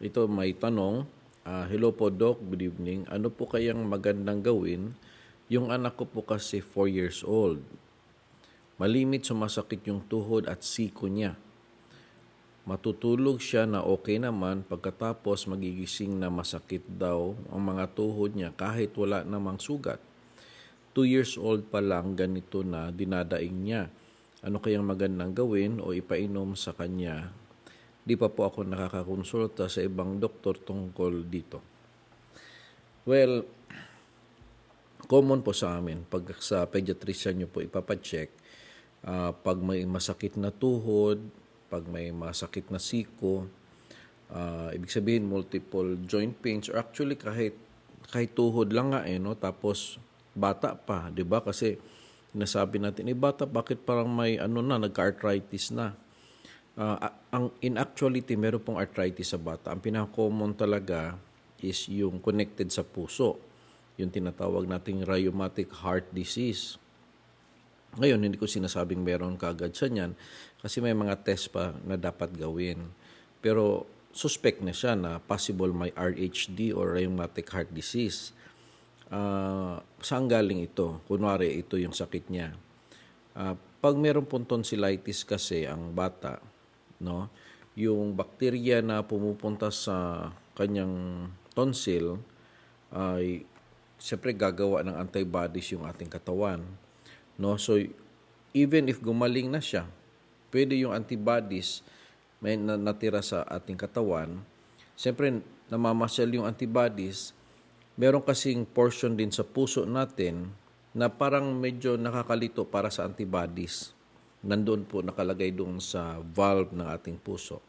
ito may tanong. Ah, hello po Doc, good evening. Ano po kayang magandang gawin? Yung anak ko po kasi 4 years old. Malimit sumasakit yung tuhod at siko niya. Matutulog siya na okay naman pagkatapos magigising na masakit daw ang mga tuhod niya kahit wala namang sugat. 2 years old pa lang ganito na dinadaing niya. Ano kayang magandang gawin o ipainom sa kanya? Di pa po ako nakakakonsulta sa ibang doktor tungkol dito. Well, common po sa amin. Pag sa pediatrician nyo po ipapacheck, ah, pag may masakit na tuhod, pag may masakit na siko, ah, ibig sabihin multiple joint pains or actually kahit kahit tuhod lang nga eh no tapos bata pa 'di ba kasi nasabi natin eh bata bakit parang may ano na nagka-arthritis na A- ang in actuality meron pong arthritis sa bata ang pinaka-common talaga is yung connected sa puso yung tinatawag nating rheumatic heart disease ngayon, hindi ko sinasabing meron kaagad sa niyan kasi may mga test pa na dapat gawin. Pero suspect na siya na possible may RHD or rheumatic heart disease. Ah, saan galing ito? Kunwari, ito yung sakit niya. Ah, pag meron pong tonsillitis kasi ang bata, no, yung bakterya na pumupunta sa kanyang tonsil ay siyempre gagawa ng antibodies yung ating katawan. No? So, even if gumaling na siya, pwede yung antibodies may na- natira sa ating katawan. Siyempre, namamasal yung antibodies. Meron kasing portion din sa puso natin na parang medyo nakakalito para sa antibodies. Nandun po nakalagay doon sa valve ng ating puso.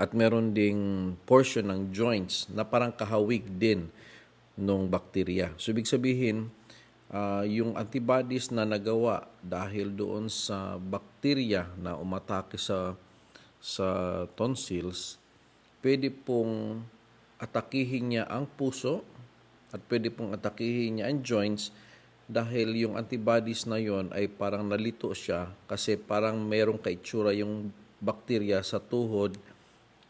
At meron ding portion ng joints na parang kahawig din ng bakterya. So, ibig sabihin, ah, yung antibodies na nagawa dahil doon sa bakterya na umatake sa sa tonsils, pwede pong atakihin niya ang puso at pwede pong atakihin niya ang joints dahil yung antibodies na yon ay parang nalito siya kasi parang merong kaitsura yung bakterya sa tuhod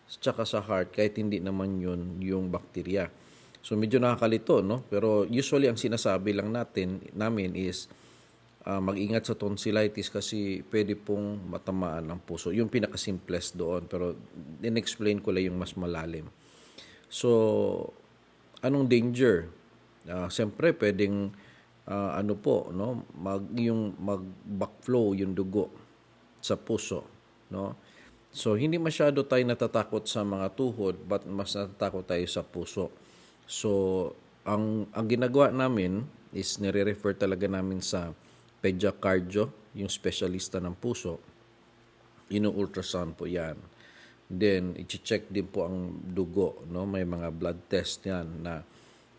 tsaka sa heart kahit hindi naman yun yung bakterya. So medyo nakakalito, no? Pero usually ang sinasabi lang natin namin is ah, mag-ingat sa tonsillitis kasi pwede pong matamaan ng puso. Yung pinaka-simplest doon. Pero in-explain ko lang yung mas malalim. So, anong danger? Ah, Siyempre, pwedeng ah, ano po, no? Mag, yung mag-backflow yung dugo sa puso, no? So, hindi masyado tayo natatakot sa mga tuhod, but mas natatakot tayo sa puso. So, ang, ang ginagawa namin is nire-refer talaga namin sa pediacardio, yung specialista ng puso. Ino-ultrasound po yan. Then, i-check din po ang dugo. No? May mga blood test yan na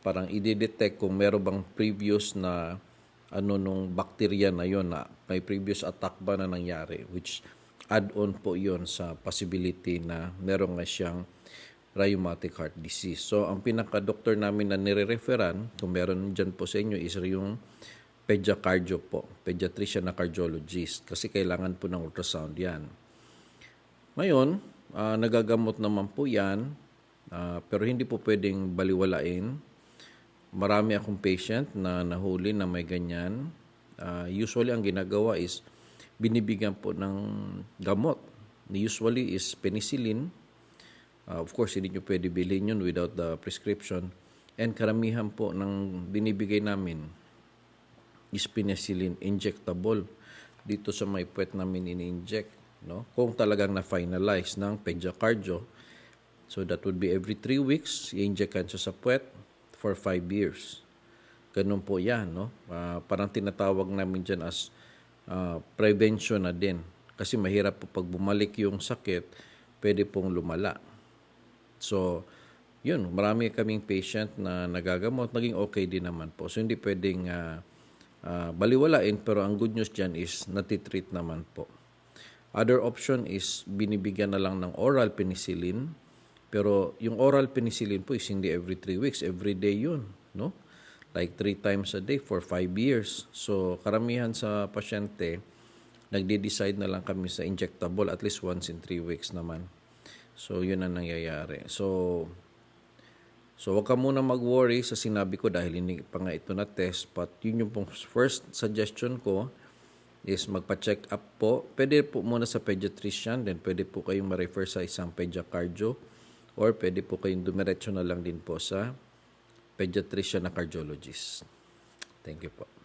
parang i-detect kung meron bang previous na ano nung bakterya na yon na may previous attack ba na nangyari which add-on po yon sa possibility na meron nga siyang rheumatic heart disease. So, ang pinaka-doktor namin na nire-referan, kung meron dyan po sa inyo, is yung pediacardio po, pediatrician na cardiologist, kasi kailangan po ng ultrasound yan. Ngayon, ah, nagagamot naman po yan, ah, pero hindi po pwedeng baliwalain. Marami akong patient na nahuli na may ganyan. Ah, usually, ang ginagawa is binibigyan po ng gamot. Usually is penicillin, Uh, of course, hindi nyo pwede bilhin yun without the prescription. And karamihan po ng binibigay namin is penicillin injectable. Dito sa may puwet namin ini-inject. No? Kung talagang na-finalize ng pediacardio. So that would be every 3 weeks, i-injectan siya sa puwet for 5 years. Ganun po yan. No? Ah, parang tinatawag namin dyan as ah, prevention na din. Kasi mahirap po pag bumalik yung sakit, pwede pong lumala. So, yun, marami kaming patient na nagagamot, naging okay din naman po. So, hindi pwedeng ah, ah, baliwalain, pero ang good news dyan is natitreat naman po. Other option is binibigyan na lang ng oral penicillin, pero yung oral penicillin po is hindi every 3 weeks, every day yun, no? Like 3 times a day for 5 years. So, karamihan sa pasyente, nagde-decide na lang kami sa injectable at least once in 3 weeks naman. So, yun ang nangyayari. So, so wag ka muna mag-worry sa sinabi ko dahil hindi pa nga ito na test. But yun yung pong first suggestion ko is magpa-check up po. Pwede po muna sa pediatrician, then pwede po kayong ma-refer sa isang pediacardio or pwede po kayong dumiretso na lang din po sa pediatrician na cardiologist. Thank you po.